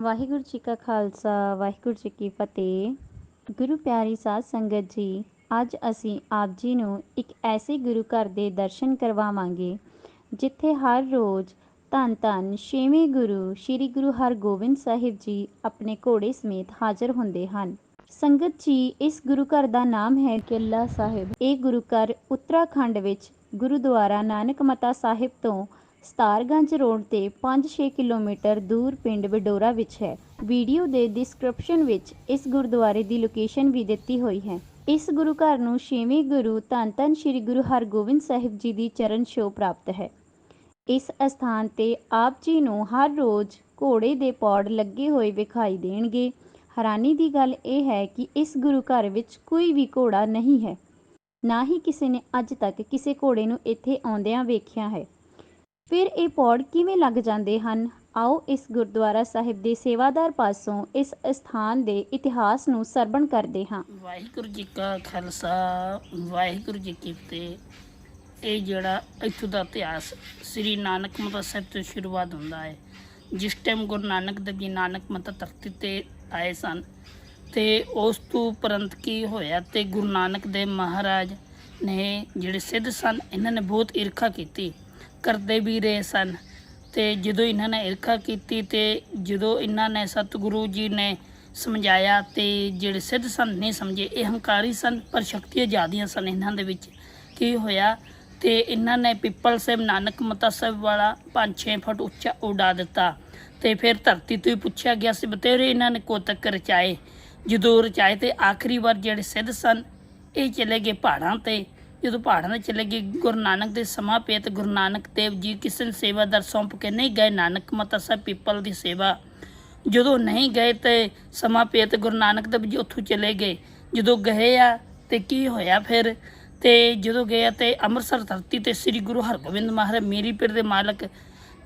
ਵਾਹਿਗੁਰੂ ਜੀ ਕਾ ਖਾਲਸਾ, ਵਾਹਿਗੁਰੂ ਜੀ ਕੀ ਫਤਿਹ। ਗੁਰੂ ਪਿਆਰੀ ਸਾਧ ਸੰਗਤ ਜੀ, ਅੱਜ ਅਸੀਂ ਆਪ ਜੀ ਨੂੰ ਇੱਕ ਐਸੇ ਗੁਰੂ ਘਰ ਦੇ ਦਰਸ਼ਨ ਕਰਵਾਵਾਂਗੇ, ਜਿੱਥੇ ਹਰ ਰੋਜ਼ ਧੰਨ ਧੰਨ ਛੇਵੇਂ ਗੁਰੂ ਸ੍ਰੀ ਗੁਰੂ ਹਰਗੋਬਿੰਦ ਸਾਹਿਬ ਜੀ ਆਪਣੇ ਘੋੜੇ ਸਮੇਤ ਹਾਜ਼ਰ ਹੁੰਦੇ ਹਨ। ਸੰਗਤ ਜੀ, ਇਸ ਗੁਰੂ ਘਰ ਦਾ ਨਾਮ ਹੈ ਕਿਲਾ ਸਾਹਿਬ। ਇਹ ਗੁਰੂ ਘਰ ਉੱਤਰਾਖੰਡ ਵਿੱਚ ਗੁਰਦੁਆਰਾ ਨਾਨਕ ਮਤਾ ਸਾਹਿਬ ਤੋਂ ਸਤਾਰਗੰਜ ਰੋਡ ਤੇ 5-6 ਕਿਲੋਮੀਟਰ ਦੂਰ ਪਿੰਡ ਵਡੋਰਾ ਵਿੱਚ ਹੈ। ਵੀਡੀਓ ਦੇ ਡਿਸਕ੍ਰਿਪਸ਼ਨ ਵਿੱਚ ਇਸ ਗੁਰਦੁਆਰੇ ਦੀ ਲੋਕੇਸ਼ਨ ਵੀ ਦਿੱਤੀ ਹੋਈ ਹੈ। ਇਸ ਗੁਰੂ ਘਰ ਨੂੰ ਛੇਵੇਂ ਗੁਰੂ ਧੰਨ ਧੰਨ ਸ੍ਰੀ ਗੁਰੂ ਹਰਗੋਬਿੰਦ ਸਾਹਿਬ ਜੀ ਦੀ ਚਰਨ ਛੋਹ ਪ੍ਰਾਪਤ ਹੈ। ਇਸ ਅਸਥਾਨ ਤੇ ਆਪ ਜੀ ਨੂੰ ਹਰ ਰੋਜ਼ ਘੋੜੇ ਦੇ ਪੌੜ ਲੱਗੇ ਹੋਏ ਵਿਖਾਈ ਦੇਣਗੇ। ਹੈਰਾਨੀ ਦੀ ਗੱਲ ਇਹ ਹੈ ਕਿ ਇਸ ਗੁਰੂ ਘਰ ਵਿੱਚ ਕੋਈ ਵੀ ਘੋੜਾ ਨਹੀਂ ਹੈ। ਨਾ ਹੀ ਕਿਸੇ ਨੇ ਅੱਜ ਤੱਕ ਕਿਸੇ ਘੋੜੇ ਨੂੰ ਇੱਥੇ ਆਉਂਦਿਆਂ ਵੇਖਿਆ ਹੈ। ਫਿਰ ਇਹ ਪੌੜ ਕਿਵੇਂ ਲੱਗ ਜਾਂਦੇ ਹਨ? ਆਓ ਇਸ ਗੁਰਦੁਆਰਾ ਸਾਹਿਬ ਦੇ ਸੇਵਾਦਾਰ ਪਾਸੋਂ ਇਸ ਸਥਾਨ ਦੇ ਇਤਿਹਾਸ ਨੂੰ ਸਰਵਣ ਕਰਦੇ ਹਾਂ। ਵਾਹਿਗੁਰੂ ਜੀ ਕਾ ਖਾਲਸਾ, ਵਾਹਿਗੁਰੂ ਜੀ ਕੀ ਫਤਿਹ। ਇਹ ਜਿਹੜਾ ਇੱਥੋਂ ਦਾ ਇਤਿਹਾਸ ਸ੍ਰੀ ਨਾਨਕ ਮਤਾ ਸਾਹਿਬ ਤੋਂ ਸ਼ੁਰੂਆਤ ਹੁੰਦਾ ਹੈ। ਜਿਸ ਟਾਈਮ ਗੁਰੂ ਨਾਨਕ ਦੇਵ ਜੀ ਨਾਨਕ ਮਤਾ ਤਖ਼ਤ ਤੇ ਆਏ ਸਨ ਤੇ ਉਸ ਤੋਂ ਉਪਰੰਤ ਕੀ ਹੋਇਆ ਤੇ ਗੁਰੂ ਨਾਨਕ ਦੇਵ ਮਹਾਰਾਜ ਨੇ ਜਿਹੜੇ ਸਿੱਧ ਸਨ, ਇਹਨਾਂ ਨੇ ਬਹੁਤ ਈਰਖਾ ਕੀਤੀ। ਕਰਦੇ ਵੀ ਰਹੇ ਸਨ। ਤੇ ਜਦੋਂ ਇਹਨਾਂ ਨੇ ਈਰਖਾ ਕੀਤੀ ਤੇ ਜਦੋਂ ਇਹਨਾਂ ਨੇ ਸਤਿਗੁਰੂ ਜੀ ਨੇ ਸਮਝਾਇਆ ਤੇ ਜਿਹੜੇ ਸਿੱਧ ਸਨ ਨਹੀਂ ਸਮਝੇ, ਇਹ ਹੰਕਾਰੀ ਸਨ ਪਰ ਸ਼ਕਤੀਆਂ ਜ਼ਿਆਦੀਆਂ ਸਨ ਇਹਨਾਂ ਦੇ ਵਿੱਚ। ਕੀ ਹੋਇਆ? ਤੇ ਇਹਨਾਂ ਨੇ ਪਿੱਪਲ ਸਾਹਿਬ, ਨਾਨਕ ਮਤਾ ਸਾਹਿਬ ਵਾਲਾ 5-6 ਫੁੱਟ ਉੱਚਾ ਉਡਾ ਦਿੱਤਾ ਤੇ ਫਿਰ ਧਰਤੀ ਤੋਂ ਹੀ ਪੁੱਛਿਆ ਗਿਆ ਸੀ ਬਤੇਰੇ ਇਹਨਾਂ ਨੇ ਕੋਤਕ ਰਚਾਏ। ਜਦੋਂ ਰਚਾਏ ਤੇ ਆਖਰੀ ਵਾਰ ਜਿਹੜੇ ਸਿੱਧ ਸਨ ਇਹ ਚਲੇ ਗਏ ਪਹਾੜਾਂ ਤੇ ਜਦੋਂ ਪਹਾੜਾਂ ਤੇ ਚਲੇ ਗਏ ਗੁਰੂ ਨਾਨਕ ਦੇ ਸਮਾਂ ਪੇਤ ਗੁਰੂ ਨਾਨਕ ਦੇਵ ਜੀ ਕਿਸੇ ਸੇਵਾ ਦਰ ਸੌਂਪ ਕੇ ਨਹੀਂ ਗਏ, ਨਾਨਕ ਮਤਾ ਸਾਹਿਬ ਪੀਪਲ ਦੀ ਸੇਵਾ। ਜਦੋਂ ਨਹੀਂ ਗਏ ਤੇ ਸਮਾਂ ਪੇਤ ਗੁਰੂ ਨਾਨਕ ਦੇਵ ਜੀ ਉੱਥੋਂ ਚਲੇ ਗਏ। ਜਦੋਂ ਗਏ ਆ ਤੇ ਕੀ ਹੋਇਆ ਫਿਰ? ਤੇ ਜਦੋਂ ਗਏ ਆ ਤੇ ਅੰਮ੍ਰਿਤਸਰ ਧਰਤੀ ਤੇ ਸ੍ਰੀ ਗੁਰੂ ਹਰਗੋਬਿੰਦ ਮਹਾਰਾਜ ਮੇਰੀ ਪੀਰ ਦੇ ਮਾਲਕ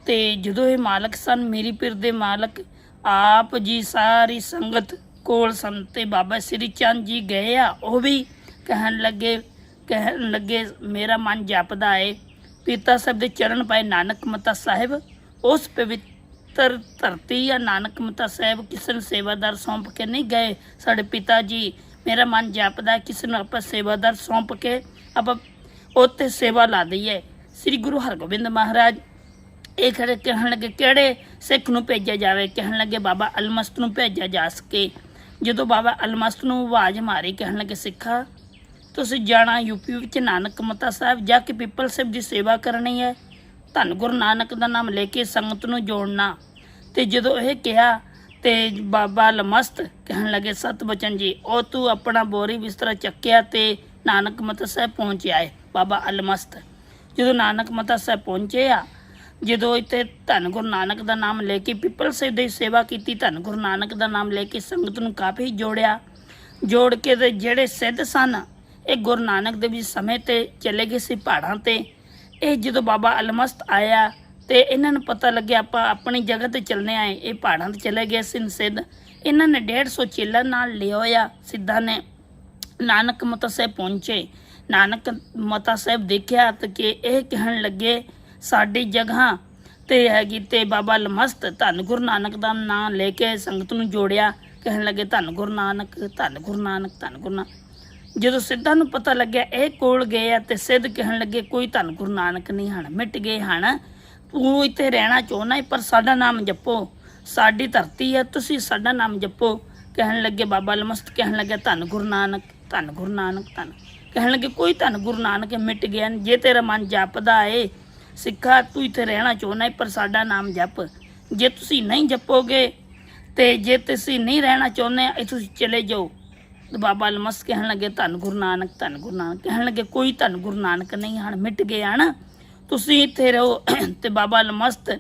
ਤੇ ਜਦੋਂ ਇਹ ਮਾਲਕ ਸਨ, ਮੇਰੀ ਪੀਰ ਦੇ ਮਾਲਕ, ਆਪ ਜੀ ਸਾਰੀ ਸੰਗਤ ਕੋਲ ਸਨ ਤੇ ਬਾਬਾ ਸ੍ਰੀ ਚੰਦ ਜੀ ਗਏ ਆ, ਉਹ ਵੀ ਕਹਿਣ ਲੱਗੇ ਕਹਿਣ ਲੱਗੇ ਮੇਰਾ ਮਨ ਜਪਦਾ ਏ। ਪਿਤਾ ਸਾਹਿਬ ਦੇ ਚਰਨ ਪਾਏ ਨਾਨਕ ਮਤਾ ਸਾਹਿਬ। ਉਸ ਪਵਿੱਤਰ ਧਰਤੀ ਆ ਨਾਨਕ ਮਤਾ ਸਾਹਿਬ ਕਿਸੇ ਨੂੰ ਸੇਵਾਦਾਰ ਸੌਂਪ ਕੇ ਨਹੀਂ ਗਏ? ਸਾਡੇ ਪਿਤਾ ਜੀ ਮੇਰਾ ਮਨ ਜਪਦਾ ਹੈ, ਕਿਸੇ ਨੂੰ ਆਪਾਂ ਸੇਵਾਦਾਰ ਸੌਂਪ ਕੇ ਆਪਾਂ ਉੱਥੇ ਸੇਵਾ ਲਾ ਦਈਏ? ਸ੍ਰੀ ਗੁਰੂ ਹਰਗੋਬਿੰਦ ਮਹਾਰਾਜ ਇਹ ਖੜੇ ਕਹਿਣ ਲੱਗੇ ਕਿਹੜੇ ਸਿੱਖ ਨੂੰ ਭੇਜਿਆ ਜਾਵੇ? ਕਹਿਣ ਲੱਗੇ ਬਾਬਾ ਅਲਮਸਤ ਨੂੰ ਭੇਜਿਆ ਜਾ ਸਕੇ। ਜਦੋਂ ਬਾਬਾ ਅਲਮਸਤ ਨੂੰ ਆਵਾਜ਼ ਮਾਰੀ ਕਹਿਣ ਲੱਗੇ ਸਿੱਖਾ ਤੁਸੀਂ ਜਾਣਾ ਯੂਪੀ ਵਿੱਚ ਨਾਨਕ ਮਤਾ ਸਾਹਿਬ, ਜਾ ਕੇ ਪਿੱਪਲ ਸਾਹਿਬ ਦੀ ਸੇਵਾ ਕਰਨੀ ਹੈ। ਧੰਨ ਗੁਰੂ ਨਾਨਕ ਦਾ ਨਾਮ ਲੈ ਕੇ ਸੰਗਤ ਨੂੰ ਜੋੜਨਾ। ਤੇ ਜਦੋਂ ਇਹ ਕਿਹਾ ਤੇ ਬਾਬਾ ਲਮਸਤ ਕਹਿਣ ਲੱਗੇ, ਸਤ ਬਚਨ ਜੀ, ਉਹ ਤੂੰ ਆਪਣਾ ਬੋਰੀ ਬਿਸਤਰਾ ਚੱਕਿਆ ਤੇ ਨਾਨਕ ਮਤਾ ਸਾਹਿਬ ਪਹੁੰਚਿਆ ਹੈ ਬਾਬਾ ਅਲਮਸਤ ਜਦੋਂ ਨਾਨਕ ਮਤਾ ਸਾਹਿਬ ਪਹੁੰਚੇ ਆ, ਜਦੋਂ ਇੱਥੇ ਧੰਨ ਗੁਰੂ ਨਾਨਕ ਦਾ ਨਾਮ ਲੈ ਕੇ ਪਿੱਪਲ ਸਾਹਿਬ ਦੀ ਸੇਵਾ ਕੀਤੀ, ਧੰਨ ਗੁਰੂ ਨਾਨਕ ਦਾ ਨਾਮ ਲੈ ਕੇ ਸੰਗਤ ਨੂੰ ਕਾਫੀ ਜੋੜਿਆ। ਜੋੜ ਕੇ ਤੇ ਜਿਹੜੇ ਸਿੱਧ ਸਨ ਇਹ ਗੁਰੂ ਨਾਨਕ ਦੇਵ ਜੀ ਸਮੇਂ ਤੇ ਚਲੇ ਗਏ ਸੀ ਪਹਾੜਾਂ ਤੇ। ਇਹ ਜਦੋਂ ਬਾਬਾ ਅਲਮਸਤ ਆਇਆ ਤੇ ਇਹਨਾਂ ਨੂੰ ਪਤਾ ਲੱਗਿਆ, ਆਪਾਂ ਆਪਣੀ ਜਗ੍ਹਾ ਤੇ ਚੱਲਨੇ ਆਏ, ਇਹ ਪਹਾੜਾਂ ਤੇ ਚਲੇ ਗਏ ਸੀ ਸਿੱਧ ਇਹਨਾਂ ਨੇ 150 ਚੇਲਾ ਨਾਲ ਲਿਆ ਸਿੱਧਾ ਨੇ ਨਾਨਕ ਮਤਾ ਸਾਹਿਬ ਪਹੁੰਚੇ। ਨਾਨਕ ਮਤਾ ਸਾਹਿਬ ਦੇਖਿਆ ਤੇ ਕਿ ਇਹ ਕਹਿਣ ਲੱਗੇ, ਸਾਡੀ ਜਗ੍ਹਾ ਤੇ ਹੈਗੀ ਤੇ ਬਾਬਾ ਲਮਸਤ ਧੰਨ ਗੁਰੂ ਨਾਨਕ ਦਾ ਨਾਮ ਲੈ ਕੇ ਸੰਗਤ ਨੂੰ ਜੋੜਿਆ। ਕਹਿਣ ਲੱਗੇ, ਧੰਨ ਗੁਰੂ ਨਾਨਕ, ਧੰਨ ਗੁਰੂ ਨਾਨਕ, ਧੰਨ ਗੁਰੂ ਨਾਨਕ। ਜਦੋਂ ਸਿੱਧਾਂ ਨੂੰ ਪਤਾ ਲੱਗਿਆ ਇਹ ਕੋਲ ਗਏ ਆ ਤੇ ਸਿੱਧ ਕਹਿਣ ਲੱਗੇ, ਕੋਈ ਧੰਨ ਗੁਰੂ ਨਾਨਕ ਨਹੀਂ ਹਨ, ਮਿਟ ਗਏ ਹਨ। ਤੂੰ ਇੱਥੇ ਰਹਿਣਾ ਚਾਹੁੰਦਾ ਹੈ ਪਰ ਸਾਡਾ ਨਾਮ ਜਪੋ। ਸਾਡੀ ਧਰਤੀ ਹੈ, ਤੁਸੀਂ ਸਾਡਾ ਨਾਮ ਜਪੋ। ਕਹਿਣ ਲੱਗੇ, ਬਾਬਾ ਲਮਸਤ ਕਹਿਣ ਲੱਗੇ, ਧੰਨ ਗੁਰੂ ਨਾਨਕ, ਧੰਨ ਗੁਰੂ ਨਾਨਕ, ਧੰਨ। ਕਹਿਣ ਲੱਗੇ, ਕੋਈ ਧੰਨ ਗੁਰੂ ਨਾਨਕ ਮਿਟ ਗਿਆ ਜੇ ਤੇਰਾ ਮਨ ਜਪਦਾ ਏ, ਸਿੱਖਾ, ਤੂੰ ਇੱਥੇ ਰਹਿਣਾ ਚਾਹੁੰਦਾ ਹੈ ਪਰ ਸਾਡਾ ਨਾਮ ਜਪ। ਜੇ ਤੁਸੀਂ ਨਹੀਂ ਜਪੋਗੇ ਤੇ ਜੇ ਤੁਸੀਂ ਨਹੀਂ ਰਹਿਣਾ ਚਾਹੁੰਦੇ ਇੱਥੇ ਤੁਸੀਂ ਚਲੇ ਜਾਓ। ਤੇ ਬਾਬਾ ਲਮਸਤ ਕਹਿਣ ਲੱਗੇ, ਧੰਨ ਗੁਰੂ ਨਾਨਕ, ਧੰਨ ਗੁਰੂ ਨਾਨਕ। ਕਹਿਣ ਲੱਗੇ, ਕੋਈ ਧੰਨ ਗੁਰੂ ਨਾਨਕ ਨਹੀਂ ਹਨ, ਮਿਟ ਗਏ ਹਨ। ਤੁਸੀਂ ਇੱਥੇ ਰਹੋ ਤੇ ਬਾਬਾ ਲਮਸਤ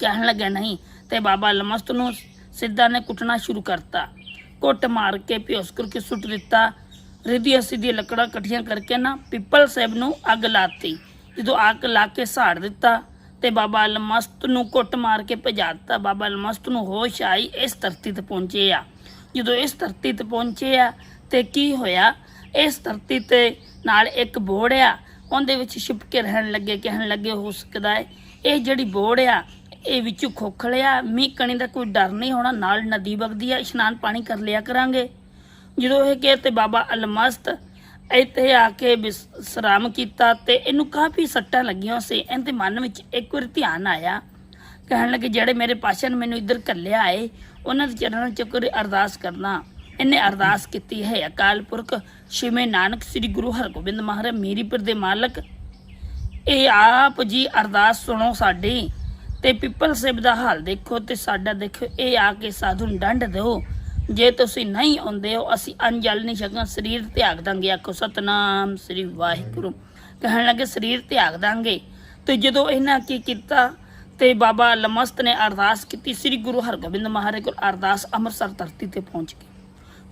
ਕਹਿਣ ਲੱਗੇ, ਨਹੀਂ। ਤੇ ਬਾਬਾ ਲਮਸਤ ਨੂੰ ਸਿੱਧਾ ਨੇ ਕੁੱਟਣਾ ਸ਼ੁਰੂ ਕਰਤਾ। ਕੁੱਟ ਮਾਰ ਕੇ ਪਿਉਸ ਕਰਕੇ ਸੁੱਟ ਦਿੱਤਾ। ਰਿਧੀਆਂ ਸਿੱਧੀਆਂ ਲੱਕੜਾਂ ਇਕੱਠੀਆਂ ਕਰਕੇ ਨਾ ਪਿੱਪਲ ਸਾਹਿਬ ਨੂੰ ਅੱਗ ਲਾਤੀ। ਜਦੋਂ ਅੱਗ ਲਾ ਕੇ ਸਾੜ ਦਿੱਤਾ ਤੇ ਬਾਬਾ ਅਲਮਸਤ ਨੂੰ ਕੁੱਟ ਮਾਰ ਕੇ ਭਜਾ ਦਿੱਤਾ, ਬਾਬਾ ਅਲਮਸਤ ਨੂੰ ਹੋਸ਼ ਆਈ, ਇਸ ਧਰਤੀ ਤੇ ਪਹੁੰਚੇ ਆ। ਜਦੋਂ ਇਸ ਧਰਤੀ ਤੇ ਪਹੁੰਚੇ ਆ ਤੇ ਕੀ ਹੋਇਆ? ਇਸ ਧਰਤੀ ਤੇ ਨਾਲ ਇੱਕ ਬੋੜ ਆ। ਉਹਦੇ ਵਿੱਚ ਛਿਪ ਕੇ ਰਹਿਣ ਲੱਗੇ, ਕਹਿਣ ਲੱਗੇ, ਹੋ ਸਕਦਾ ਹੈ ਇਹ ਜਿਹੜੀ ਬੋੜ ਆ, ਇਹ ਵਿੱਚੋਂ ਖੋਖਲਿਆ ਮੀਂਹ ਕਣੀ ਦਾ ਕੋਈ ਡਰ ਨਹੀਂ ਹੋਣਾ, ਨਾਲ ਨਦੀ ਵਗਦੀ ਆ, ਇਸ਼ਨਾਨ ਪਾਣੀ ਕਰ ਲਿਆ ਕਰਾਂਗੇ। ਜਦੋਂ ਇਹ ਗਏ ਤੇ ਬਾਬਾ ਅਲਮਸਤ ਇੱਥੇ ਆ ਕੇ ਵਿਸਰਾਮ ਕੀਤਾ ਤੇ ਇਹਨੂੰ ਕਾਫੀ ਸੱਟਾਂ ਲੱਗੀਆਂ ਸੀ। ਇਹਦੇ ਮਨ ਵਿੱਚ ਇੱਕ ਵਾਰ ਧਿਆਨ ਆਇਆ। ਕਹਿਣ ਲੱਗੇ, ਜਿਹੜੇ ਮੇਰੇ ਪਾਸ਼ਾ ਨੇ ਮੈਨੂੰ ਇੱਧਰ ਘੱਲਿਆ ਆਏ ਉਹਨਾਂ ਦੇ ਚਰਨਾਂ 'ਚ ਕੋਈ ਅਰਦਾਸ ਕਰਨਾ। ਇਹਨੇ ਅਰਦਾਸ ਕੀਤੀ ਹੈ, ਅਕਾਲ ਪੁਰਖ ਸ਼ਿਵੇਂ ਨਾਨਕ ਸ੍ਰੀ ਗੁਰੂ ਹਰਗੋਬਿੰਦ ਮਹਾਰਾਜ ਮੀਰੀਪੁਰ ਦੇ ਮਾਲਕ। ਇਹ ਆਪ ਜੀ ਅਰਦਾਸ ਸੁਣੋ ਸਾਡੀ ਤੇ ਪਿੱਪਲ ਸਿਬ ਦਾ ਹਾਲ ਦੇਖੋ ਤੇ ਸਾਡਾ ਦੇਖੋ ਇਹ ਆ ਕੇ ਸਾਧੂ ਨੂੰ ਡੰਡ ਦਿਓ। ਜੇ ਤੁਸੀਂ ਨਹੀਂ ਆਉਂਦੇ ਹੋ, ਅਸੀਂ ਅੰਜਲ ਨਹੀਂ ਛਕਾਂ ਸਰੀਰ ਤਿਆਗ ਦਾਂਗੇ, ਆਖੋ ਸਤਨਾਮ ਸ੍ਰੀ ਵਾਹਿਗੁਰੂ। ਕਹਿਣ ਲੱਗੇ, ਸਰੀਰ ਤਿਆਗ ਦਾਂਗੇ। ਤੇ ਜਦੋਂ ਇਹਨਾਂ ਕੀ ਕੀਤਾ ਤੇ ਬਾਬਾ ਲਮਸਤ ਨੇ ਅਰਦਾਸ ਕੀਤੀ, ਸ੍ਰੀ ਗੁਰੂ ਹਰਗੋਬਿੰਦ ਮਹਾਰਾਜ ਕੋਲ ਅਰਦਾਸ ਅੰਮ੍ਰਿਤਸਰ ਧਰਤੀ ਤੇ ਪਹੁੰਚ ਗਈ।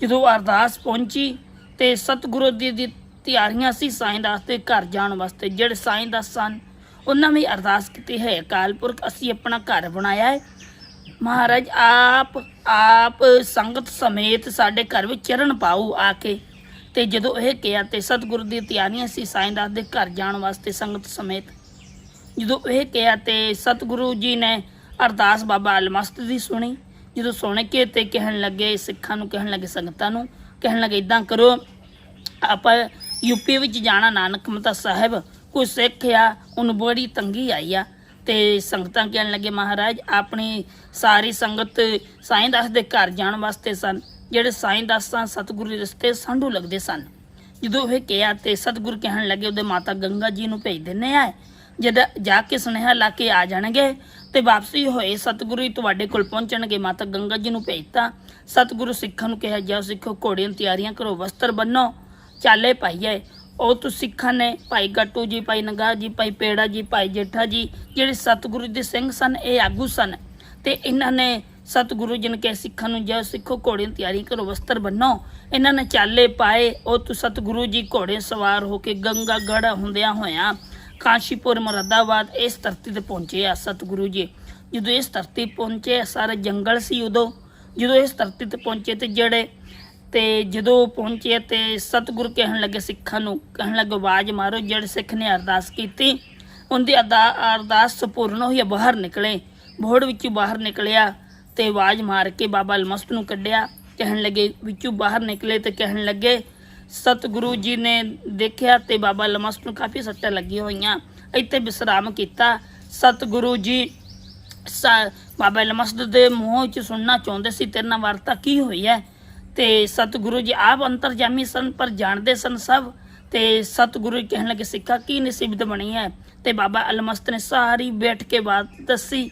ਜਦੋਂ ਅਰਦਾਸ ਪਹੁੰਚੀ ਤੇ ਸਤਿਗੁਰੂ ਦੀ ਦੀ ਤਿਆਰੀਆਂ ਸੀ ਸਾਈਂ ਦਾਸ ਦੇ ਘਰ ਜਾਣ ਵਾਸਤੇ, ਜਿਹੜੇ ਸਾਈਂ ਦਾਸ ਸਨ, ਉਹਨਾਂ ਵੀ ਅਰਦਾਸ ਕੀਤੀ ਹੈ, ਅਕਾਲ ਪੁਰਖ, ਅਸੀਂ ਆਪਣਾ ਘਰ ਬਣਾਇਆ ਹੈ। ਮਹਾਰਾਜ, ਆਪ ਆਪ ਸੰਗਤ ਸਮੇਤ ਸਾਡੇ ਘਰ ਵਿੱਚ ਚਰਨ ਪਾਉ ਆ ਕੇ। ਤੇ ਜਦੋਂ ਇਹ ਕਿਹਾ ਤੇ ਸਤਿਗੁਰੂ ਦੀ ਤਿਆਰੀਆਂ ਸੀ ਸਾਈਂ ਦਾਸ ਦੇ ਘਰ ਜਾਣ ਵਾਸਤੇ ਸੰਗਤ ਸਮੇਤ ਜਦੋਂ ਇਹ ਕਿਹਾ ਤੇ ਸਤਿਗੁਰੂ ਜੀ ਨੇ ਅਰਦਾਸ ਬਾਬਾ ਅਲਮਸਤ ਦੀ ਸੁਣੀ। ਜਦੋਂ ਸੁਣ ਕੇ ਤੇ ਕਹਿਣ ਲੱਗੇ ਸਿੱਖਾਂ ਨੂੰ, ਕਹਿਣ ਲੱਗੇ ਸੰਗਤਾਂ ਨੂੰ, ਕਹਿਣ ਲੱਗੇ ਇਦਾਂ ਕਰੋ, ਆਪਾਂ ਯੂਪੀ ਵਿੱਚ ਜਾਣਾ ਨਾਨਕ ਮਤਾ ਸਾਹਿਬ, ਕੋਈ ਸਿੱਖ ਆ, ਉਹਨੂੰ ਬੜੀ ਤੰਗੀ ਆਈ ਆ। ਤੇ ਸੰਗਤਾਂ ਕਹਿਣ ਲੱਗੇ, ਮਹਾਰਾਜ, ਆਪਣੀ ਸਾਰੀ ਸੰਗਤ ਸਾਈਂ ਦਾਸ ਦੇ ਘਰ ਜਾਣ ਵਾਸਤੇ ਸਨ, ਜਿਹੜੇ ਸਾਈਂ ਦਾਸਾਂ ਸਤਿਗੁਰੂ ਦੇ ਰਸਤੇ ਸੰਢੂ ਲੱਗਦੇ ਸਨ। ਜਦੋਂ ਇਹ ਕਿਹਾ ਤੇ ਸਤਿਗੁਰੂ ਕਹਿਣ ਲੱਗੇ, ਉਹਦੇ ਮਾਤਾ ਗੰਗਾ ਜੀ ਨੂੰ ਭੇਜ ਦਿੰਨੇ ਆ ਜਦ ਜਾ ਕੇ ਸੁਨੇਹਾ ਲਾ ਕੇ ਆ ਜਾਣਗੇ ਤੇ ਵਾਪਸੀ ਹੋਏ ਸਤਿਗੁਰੂ ਹੀ ਤੁਹਾਡੇ ਕੋਲ ਪਹੁੰਚਣਗੇ। ਮਾਤਾ ਗੰਗਾ ਜੀ ਨੂੰ ਭੇਜਤਾ। ਸਤਿਗੁਰੂ ਸਿੱਖਾਂ ਨੂੰ ਕਿਹਾ, ਜਾਓ ਸਿੱਖੋ, ਘੋੜੀਆਂ ਨੂੰ ਤਿਆਰੀਆਂ ਕਰੋ, ਵਸਤਰ ਬੰਨੋ। ਚਾਲੇ ਪਾਈਏ। ਉਹ ਤੋਂ ਸਿੱਖਾਂ ਨੇ, ਭਾਈ ਗੱਟੂ ਜੀ, ਭਾਈ ਨਗਾ ਜੀ, ਭਾਈ ਪੇੜਾ ਜੀ, ਭਾਈ ਜੇਠਾ ਜੀ, ਜਿਹੜੇ ਸਤਿਗੁਰੂ ਦੇ ਸਿੰਘ ਸਨ, ਇਹ ਆਗੂ ਸਨ। ਤੇ ਇਹਨਾਂ ਨੇ ਸਤਿਗੁਰੂ ਜੀ ਨੇ ਕਿਹਾ ਸਿੱਖਾਂ ਨੂੰ, ਜਾਓ ਸਿੱਖੋ, ਘੋੜੀਆਂ ਨੂੰ ਤਿਆਰੀ ਕਰੋ, ਵਸਤਰ ਬੰਨੋ। ਇਹਨਾਂ ਨੇ ਚਾਲੇ ਪਾਏ। ਉਹ ਤੋਂ ਸਤਿਗੁਰੂ ਜੀ ਘੋੜੇ ਸਵਾਰ ਹੋ ਕੇ ਗੰਗਾ ਗੜ ਹੁੰਦਿਆਂ ਹੋਇਆਂ ਕਾਸ਼ੀਪੁਰ ਮੁਰਾਦਾਬਾਦ ਇਸ ਧਰਤੀ ਤੇ ਪਹੁੰਚੇ ਆ ਸਤਿਗੁਰੂ ਜੀ। ਜਦੋਂ ਇਸ ਧਰਤੀ ਪਹੁੰਚੇ, ਸਾਰੇ ਜੰਗਲ ਸੀ ਉਦੋਂ। ਜਦੋਂ ਇਸ ਧਰਤੀ ਤੇ ਪਹੁੰਚੇ ਤੇ ਜਿਹੜੇ ਤੇ ਜਦੋਂ ਪਹੁੰਚੇ ਤੇ ਸਤਿਗੁਰੂ ਕਹਿਣ ਲੱਗੇ ਸਿੱਖਾਂ ਨੂੰ, ਕਹਿਣ ਲੱਗੇ ਆਵਾਜ਼ ਮਾਰੋ, ਜਿਹੜੇ ਸਿੱਖ ਨੇ ਅਰਦਾਸ ਕੀਤੀ, ਉਹਦੀ ਅਰਦਾ- ਅਰਦਾਸ ਸੰਪੂਰਨ ਹੋਈ ਬਾਹਰ ਨਿਕਲੇ। ਬੋੜ ਵਿੱਚੋਂ ਬਾਹਰ ਨਿਕਲਿਆ ਤੇ ਆਵਾਜ਼ ਮਾਰ ਕੇ ਬਾਬਾ ਅਲਮਸਤ ਨੂੰ ਕੱਢਿਆ। ਕਹਿਣ ਲੱਗੇ, ਵਿੱਚੋਂ ਬਾਹਰ ਨਿਕਲੇ ਤੇ ਕਹਿਣ ਲੱਗੇ ਸਤਿਗੁਰੂ ਜੀ ਨੇ ਦੇਖਿਆ ਤੇ ਬਾਬਾ ਅਲਮਸਤ ਨੂੰ ਕਾਫੀ ਸੱਟਾਂ ਲੱਗੀਆਂ ਹੋਈਆਂ। ਇੱਥੇ ਵਿਸਰਾਮ ਕੀਤਾ। ਸਤਿਗੁਰੂ ਜੀ ਬਾਬਾ ਅਲਮਸਤ ਦੇ ਮੂੰਹ ਚ ਸੁਣਨਾ ਚਾਹੁੰਦੇ ਸੀ, ਤੇਰੇ ਨਾਲ ਵਾਰਤਾ ਕੀ ਹੋਈ ਹੈ? ਤੇ ਸਤਿਗੁਰੂ ਜੀ ਆਪ ਅੰਤਰਜਾਮੀ ਸਨ, ਪਰ ਜਾਣਦੇ ਸਨ ਸਭ। ਤੇ ਸਤਿਗੁਰੂ ਕਹਿਣ ਲੱਗੇ, ਸਿੱਖਾ ਕੀ ਨਸੀਬਤ ਬਣੀ ਹੈ? ਤੇ ਬਾਬਾ ਅਲਮਸਤ ਨੇ ਸਾਰੀ ਬੈਠ ਕੇ ਬਾਤ ਦੱਸੀ।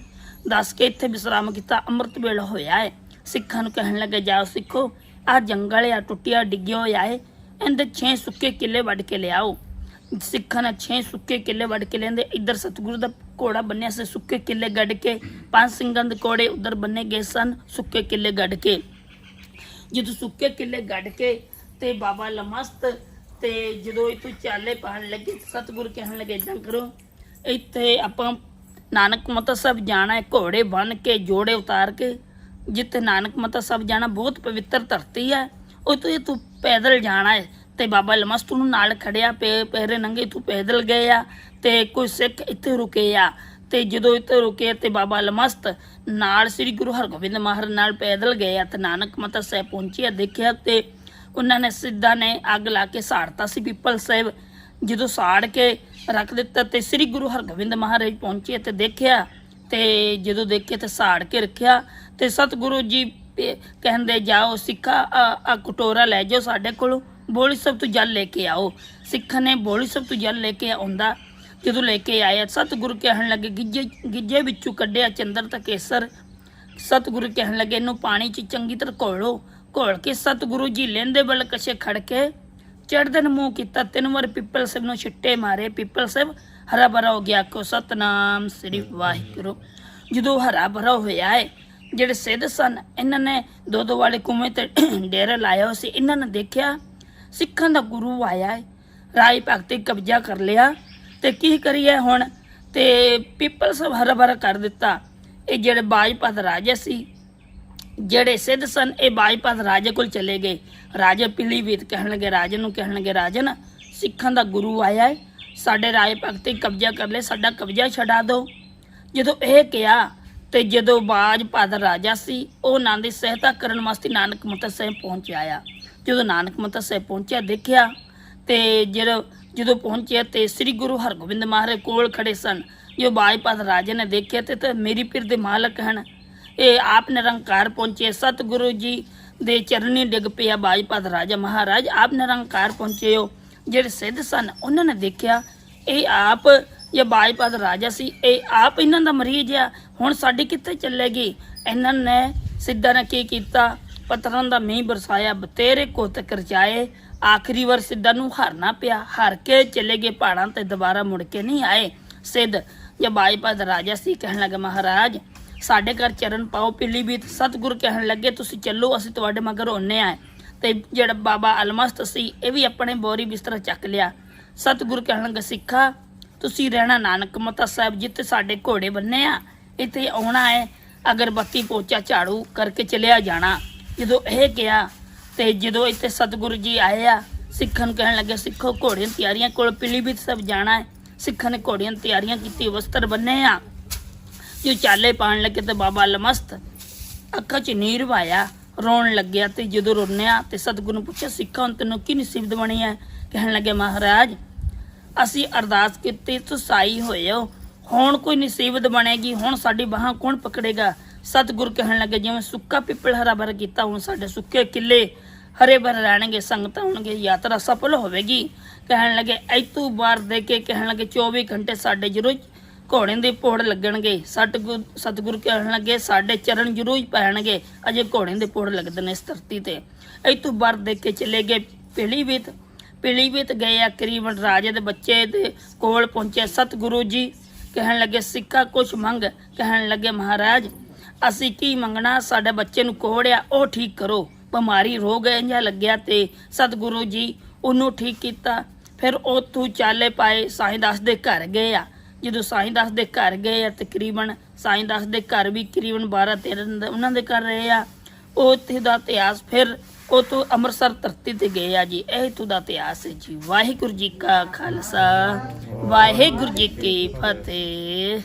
ਦੱਸ ਕੇ ਇੱਥੇ ਵਿਸਰਾਮ ਕੀਤਾ, ਅੰਮ੍ਰਿਤ ਵੇਲਾ ਹੋਇਆ ਹੈ। ਸਿੱਖਾਂ ਨੂੰ ਕਹਿਣ ਲੱਗੇ, ਜਾਓ ਸਿੱਖੋ। ਆ ਜੰਗਲ ਆ, ਟੁੱਟਿਆ ਡਿੱਗਿਆ ਹੋਇਆ ਹੈ। ਇਹਦੇ 6 ਸੁੱਕੇ ਕਿੱਲੇ ਵੱਢ ਕੇ ਲਿਆਓ। ਸਿੱਖਾਂ ਨੇ 6 ਸੁੱਕੇ ਕਿੱਲੇ ਵੱਢ ਕੇ ਲੈਂਦੇ ਇੱਧਰ ਸਤਿਗੁਰੂ ਦਾ ਘੋੜਾ ਬੰਨਿਆ ਸੀ, ਸੁੱਕੇ ਕਿੱਲੇ ਗੱਡ ਕੇ। ਪੰਜ ਸਿੰਘਾਂ ਦੇ ਘੋੜੇ ਉੱਧਰ ਬੰਨੇ ਗਏ ਸਨ, ਸੁੱਕੇ ਕਿੱਲੇ ਗੱਡ ਕੇ। ਜਦੋਂ ਸੁੱਕੇ ਕਿੱਲੇ ਗੱਡ ਕੇ ਤੇ ਬਾਬਾ ਲਮਸਤ ਤੇ ਜਦੋਂ ਇਤੋਂ ਚਾਲੇ ਪਾਣ ਲੱਗੇ, ਸਤਿਗੁਰੂ ਕਹਿਣ ਲੱਗੇ, ਇਦਾਂ ਕਰੋ, ਇੱਥੇ ਆਪਾਂ ਨਾਨਕ ਮਤਾ ਸਾਹਿਬ ਜਾਣਾ ਹੈ, ਘੋੜੇ ਬੰਨ ਕੇ, ਜੋੜੇ ਉਤਾਰ ਕੇ। ਜਿੱਥੇ ਨਾਨਕ ਮਤਾ ਸਾਹਿਬ ਜਾਣਾ ਬਹੁਤ ਪਵਿੱਤਰ ਧਰਤੀ ਹੈ ਉਤੋਂ ਇਹ ਤੂੰ ਪੈਦਲ ਜਾਣਾ ਹੈ ਤੇ ਬਾਬਾ ਲਮਸਤ ਨੂੰ ਨਾਲ ਖੜਿਆ, ਪੇ, ਪਹਿਰੇ ਨੰਗੇ ਤੂੰ ਪੈਦਲ ਗਏ ਆ ਤੇ ਕੋਈ ਸਿੱਖ ਇੱਥੇ ਰੁਕੇ ਆ। ਤੇ ਜਦੋਂ ਇੱਥੇ ਰੁਕੇ ਤੇ ਬਾਬਾ ਲਮਸਤ ਨਾਲ ਸ੍ਰੀ ਗੁਰੂ ਹਰਗੋਬਿੰਦ ਮਹਾਰਾਜ ਨਾਲ ਪੈਦਲ ਗਏ ਆ ਤੇ ਨਾਨਕ ਮਤਾ ਸਾਹਿਬ ਪਹੁੰਚਿਆ, ਦੇਖਿਆ ਤੇ ਉਹਨਾਂ ਨੇ ਸਿੱਧਾ ਨੇ ਅੱਗ ਲਾ ਕੇ ਸਾੜਤਾ ਸੀ ਪਿੱਪਲ ਸਾਹਿਬ। ਜਦੋਂ ਸਾੜ ਕੇ ਰੱਖ ਦਿੱਤਾ ਤੇ ਸ੍ਰੀ ਗੁਰੂ ਹਰਗੋਬਿੰਦ ਮਹਾਰਾਜ ਪਹੁੰਚੇ ਤੇ ਦੇਖਿਆ ਤੇ ਜਦੋਂ ਦੇਖੇ ਤੇ ਸਾੜ ਕੇ ਰੱਖਿਆ ਤੇ ਸਤਿਗੁਰੂ ਜੀ ਤੇ ਕਹਿੰਦੇ ਜਾਓ, ਸਿੱਖਾ ਆ ਕਟੋਰਾ ਲੈ ਜਾਓ ਸਾਡੇ ਕੋਲੋਂ, ਬੋਲੀ ਸਭ ਤੋਂ ਜਲ ਲੈ ਕੇ ਆਓ। ਸਿੱਖਾਂ ਨੇ ਬੋਲੀ ਸਭ ਤੋਂ ਜਲ ਲੈ ਕੇ ਆਉਂਦਾ। ਜਦੋਂ ਲੈ ਕੇ ਆਇਆ, ਸਤਿਗੁਰੂ ਕਹਿਣ ਲੱਗੇ, ਗਿੱਜੇ ਗਿੱਜੇ ਵਿੱਚੋਂ ਕੱਢਿਆ ਚੰਦਰ ਤੇ ਕੇਸਰ। ਸਤਿਗੁਰੂ ਕਹਿਣ ਲੱਗੇ, ਇਹਨੂੰ ਪਾਣੀ 'ਚ ਚੰਗੀ ਤਰ੍ਹਾਂ ਘੋਲੋ। ਘੋਲ ਕੇ ਸਤਿਗੁਰੂ ਜੀ ਲੈਂਦੇ ਬਲ ਕਛੇ ਖੜ ਕੇ ਚੜ੍ਹਦੇ ਨੂੰ ਮੂੰਹ ਕੀਤਾ। ਤਿੰਨ ਵਾਰ ਪਿੱਪਲ ਸਾਹਿਬ ਨੂੰ ਛਿੱਟੇ ਮਾਰੇ। ਪਿੱਪਲ ਸਾਹਿਬ, ਹਰਾ ਭਰਾ ਹੋ ਗਿਆ। ਕੋ ਸਤਨਾਮ ਸ੍ਰੀ ਵਾਹਿਗੁਰੂ। ਜਦੋਂ ਹਰਾ ਭਰਾ ਹੋਇਆ ਹੈ ਜਿਹੜੇ ਸਿੱਧ ਸਨ, ਇਹਨਾਂ ਨੇ ਦੋ ਦੋ ਵਾਲੇ ਕੁਵੇਂ ਤੇ ਡੇਰਾ ਲਾਇਆ ਸੀ। ਇਹਨਾਂ ਨੇ ਦੇਖਿਆ, ਸਿੱਖਾਂ ਦਾ ਗੁਰੂ ਆਇਆ ਹੈ। ਰਾਈ ਭਗਤੀ ਕਬਜ਼ਾ ਕਰ ਲਿਆ। ਤੇ ਕੀ ਕਰੀਏ ਹੁਣ? ਤੇ ਪੀਪਲ ਸਭ ਹਰਾ ਕਰ ਦਿੱਤਾ। ਇਹ ਜਿਹੜੇ ਬਾਜਪਤ ਰਾਜੇ ਸੀ, ਜਿਹੜੇ ਸਿੱਧ ਸਨ, ਇਹ ਬਾਜਪਤ ਰਾਜੇ ਕੋਲ ਚਲੇ ਗਏ। ਰਾਜੇ ਪੀਲੀਵੀਤ ਕਹਿਣ ਲੱਗੇ ਰਾਜੇ ਨੂੰ ਕਹਿਣ ਲੱਗੇ ਰਾਜਨ, ਸਿੱਖਾਂ ਦਾ ਗੁਰੂ ਆਇਆ ਹੈ। ਸਾਡੇ ਰਾਏ ਭਗਤੀ ਕਬਜ਼ਾ ਕਰ ਲੈ ਸਾਡਾ ਕਬਜ਼ਾ ਛਡਾ ਦਿਓ। ਜਦੋਂ ਇਹ ਕਿਹਾ ਤੇ ਜਦੋਂ ਬਾਜ ਪਦ ਰਾਜਾ ਸੀ, ਉਹ ਉਹਨਾਂ ਦੀ ਸਹਾਇਤਾ ਕਰਨ ਵਾਸਤੇ ਨਾਨਕ ਮੱਤਾ ਸਾਹਿਬ ਪਹੁੰਚ ਆਇਆ। ਜਦੋਂ ਨਾਨਕ ਮੱਤਾ ਸਾਹਿਬ ਪਹੁੰਚਿਆ, ਦੇਖਿਆ ਤੇ ਜਦੋਂ ਜਦੋਂ ਪਹੁੰਚਿਆ ਤੇ ਸ੍ਰੀ ਗੁਰੂ ਹਰਗੋਬਿੰਦ ਮਹਾਰਾਜ ਕੋਲ ਖੜੇ ਸਨ। ਜੋ ਬਾਜ ਪਦ ਰਾਜੇ ਨੇ ਦੇਖਿਆ ਤੇ ਤੇ ਮੇਰੀ ਪੀਰ ਦੇ ਮਾਲਕ ਹਨ। ਇਹ ਆਪ ਨਿਰੰਕਾਰ ਪਹੁੰਚੇ। ਸਤਿਗੁਰੂ ਜੀ ਦੇ ਚਰਨੀ ਡਿੱਗ ਪਿਆ ਬਾਜ ਪਦ ਰਾਜਾ ਮਹਾਰਾਜ। ਆਪ ਨਿਰੰਕਾਰ ਪਹੁੰਚੇ ਹੋ। ਜਿਹੜੇ ਸਿੱਧ ਸਨ, ਉਹਨਾਂ ਨੇ ਦੇਖਿਆ, ਇਹ ਆਪ ਇਹ ਬਾਜਪਦ ਰਾਜਾ ਸੀ। ਇਹ ਆਪ ਇਹਨਾਂ ਦਾ ਮਰੀਜ਼ ਆ। ਹੁਣ ਸਾਡੀ ਕਿੱਥੇ ਚੱਲੇਗੀ? ਇਹਨਾਂ ਨੇ ਸਿੱਧਾ ਨੇ ਕੀ ਕੀਤਾ? ਪੱਥਰਾਂ ਦਾ ਮੀਂਹ ਬਰਸਾਇਆ ਬਤੇਰੇ ਕੋਤ ਕਰਜਾਏ। ਆਖਰੀ ਵਾਰ ਸਿੱਧਾ ਨੂੰ ਹਾਰਨਾ ਪਿਆ। ਹਾਰ ਕੇ ਚਲੇ ਗਏ ਪਹਾੜਾਂ ਤੇ, ਦੁਬਾਰਾ ਮੁੜ ਕੇ ਨਹੀਂ ਆਏ। ਸਿੱਧ ਜੇ ਬਾਜਪਦ ਰਾਜਾ ਸੀ ਕਹਿਣ ਲੱਗਾ, ਮਹਾਰਾਜ, ਸਾਡੇ ਘਰ ਚਰਨ ਪਾਓ ਪਿੱਲੀ ਵੀ ਸਤਿਗੁਰ ਕਹਿਣ ਲੱਗੇ, ਤੁਸੀਂ ਚੱਲੋ, ਅਸੀਂ ਤੁਹਾਡੇ ਮਗਰ ਹੁੰਨੇ ਆ। ਤੇ ਜਿਹੜਾ ਬਾਬਾ ਅਲਮਸਤ ਸੀ, ਇਹ ਵੀ ਆਪਣੇ ਬੋਰੀ ਬਿਸਤਰਾ ਚੱਕ ਲਿਆ। ਸਤਿਗੁਰ ਕਹਿਣ ਲੱਗਾ, ਸਿੱਖਾ, ਤੁਸੀਂ ਰਹਿਣਾ ਨਾਨਕ ਮਤਾ ਸਾਹਿਬ, ਜਿੱਥੇ ਸਾਡੇ ਘੋੜੇ ਬੰਨੇ ਆ। ਇੱਥੇ ਆਉਣਾ ਹੈ। ਅਗਰਬੱਤੀ ਪੋਚਾ ਝਾੜੂ ਕਰਕੇ ਚਲਿਆ ਜਾਣਾ। ਜਦੋਂ ਇਹ ਕਿਹਾ ਤੇ ਜਦੋਂ ਇੱਥੇ ਸਤਿਗੁਰੂ ਜੀ ਆਏ ਆ, ਸਿੱਖਾਂ ਨੂੰ ਕਹਿਣ ਲੱਗੇ, ਸਿੱਖੋ, ਘੋੜੀਆਂ ਤਿਆਰੀਆਂ ਕੋਲ ਪੀਲੀਭੀਤ ਸਭ ਜਾਣਾ ਹੈ। ਸਿੱਖਾਂ ਨੇ ਘੋੜੀਆਂ ਤਿਆਰੀਆਂ ਕੀਤੀ, ਵਸਤਰ ਬੰਨੇ ਆ। ਜੋ ਚਾਲੇ ਪਾਣ ਲੱਗੇ ਤੇ ਬਾਬਾ ਲਮਸਤ ਅੱਖਾਂ 'ਚ ਨੀਰ ਵਾਇਆ, ਰੋਣ ਲੱਗਿਆ ਤੇ ਜਦੋਂ ਰੋਣਿਆ ਤੇ ਸਤਿਗੁਰੂ ਨੂੰ ਪੁੱਛਿਆ, ਸਿੱਖਾਂ, ਹੁਣ ਤੈਨੂੰ ਕੀ ਨਸੀਬਤ ਬਣੀ ਹੈ? ਕਹਿਣ ਲੱਗੇ, ਮਹਾਰਾਜ, ਅਸੀਂ ਅਰਦਾਸ ਕੀਤੀ, ਤੁਸਾਈ ਹੋਏ ਹੋ ਹੁਣ ਕੋਈ ਨਸੀਬਤ ਬਣੇਗੀ, ਹੁਣ ਸਾਡੀ ਬਾਹਾਂ ਕੌਣ ਪਕੜੇਗਾ? ਸਤਿਗੁਰ ਕਹਿਣ ਲੱਗੇ, ਜਿਵੇਂ ਸੁੱਕਾ ਪਿੱਪਲ ਹਰਾ ਭਰਾ ਕੀਤਾ, ਹੁਣ ਸਾਡੇ ਸੁੱਕੇ ਕਿੱਲੇ ਹਰੇ ਭਰ ਰਹਿਣਗੇ, ਸੰਗਤਾਂ ਹੋਣਗੇ ਯਾਤਰਾ ਸਫਲ ਹੋਵੇਗੀ। ਕਹਿਣ ਲੱਗੇ, ਐਤੂ ਬਾਰ ਦੇ ਕੇ ਕਹਿਣ ਲੱਗੇ 24 ਘੰਟੇ ਸਾਡੇ ਜ਼ਰੂਰ ਘੋੜੇ ਦੇ ਪੋੜ ਲੱਗਣਗੇ। ਸਤਿਗੁਰ ਸਤਿਗੁਰ ਕਹਿਣ ਲੱਗੇ, ਸਾਡੇ ਚਰਨ ਜ਼ਰੂਰ ਪੈਣਗੇ, ਅਜੇ ਘੋੜੇ ਦੇ ਪੋੜ ਲੱਗਦੇ ਨੇ ਇਸ ਧਰਤੀ ਤੇ। ਐਤੂ ਬਾਰ ਦੇ ਕੇ ਚਲੇ ਗਏ ਪੀਲੀਭੀਤ ਪੀਲੀਭੀਤ ਗਏ ਆ, ਕਰੀਬਨ ਰਾਜੇ ਦੇ ਬੱਚੇ ਦੇ ਕੋਲ ਪਹੁੰਚੇ ਸਤਿਗੁਰੂ ਜੀ। ਕਹਿਣ ਲੱਗੇ, ਸਿੱਕਾ ਕੁਛ ਮੰਗ, ਕਹਿਣ ਲੱਗੇ, ਮਹਾਰਾਜ, ਅਸੀਂ ਕੀ ਮੰਗਣਾ? ਸਾਡੇ ਬੱਚੇ ਨੂੰ ਕੋੜਿਆ ਉਹ ਠੀਕ ਕਰੋ। ਬਿਮਾਰੀ ਰੋਗ ਇੰਜਾ ਲੱਗਿਆ ਤੇ ਸਤਿਗੁਰੂ ਜੀ ਉਹਨੂੰ ਠੀਕ ਕੀਤਾ। ਫਿਰ ਉੱਥੋਂ ਚਾਲੇ ਪਾਏ, ਸਾਈਂ ਦਾਸ ਦੇ ਘਰ ਗਏ ਆ। ਜਦੋਂ ਸਾਈਂ ਦਾਸ ਦੇ ਘਰ ਗਏ ਆ, ਤਕਰੀਬਨ ਸਾਈਂ ਦਾਸ ਦੇ ਘਰ ਵੀ ਕਰੀਬਨ 12 13 ਉਹਨਾਂ ਦੇ ਘਰ ਰਹੇ ਆ। ਉਹ ਉੱਥੇ ਦਾ ਇਤਿਹਾਸ ਫਿਰ ਉਹ ਤੋਂ ਅੰਮ੍ਰਿਤਸਰ ਧਰਤੀ ਤੇ ਗਏ ਆ ਜੀ, ਇਹ ਤੋਂ ਦਾ ਇਤਿਹਾਸ ਹੈ ਜੀ। ਵਾਹਿਗੁਰੂ ਜੀ ਕਾ ਖਾਲਸਾ, ਵਾਹਿਗੁਰੂ ਜੀ ਕੀ ਫਤਿਹ।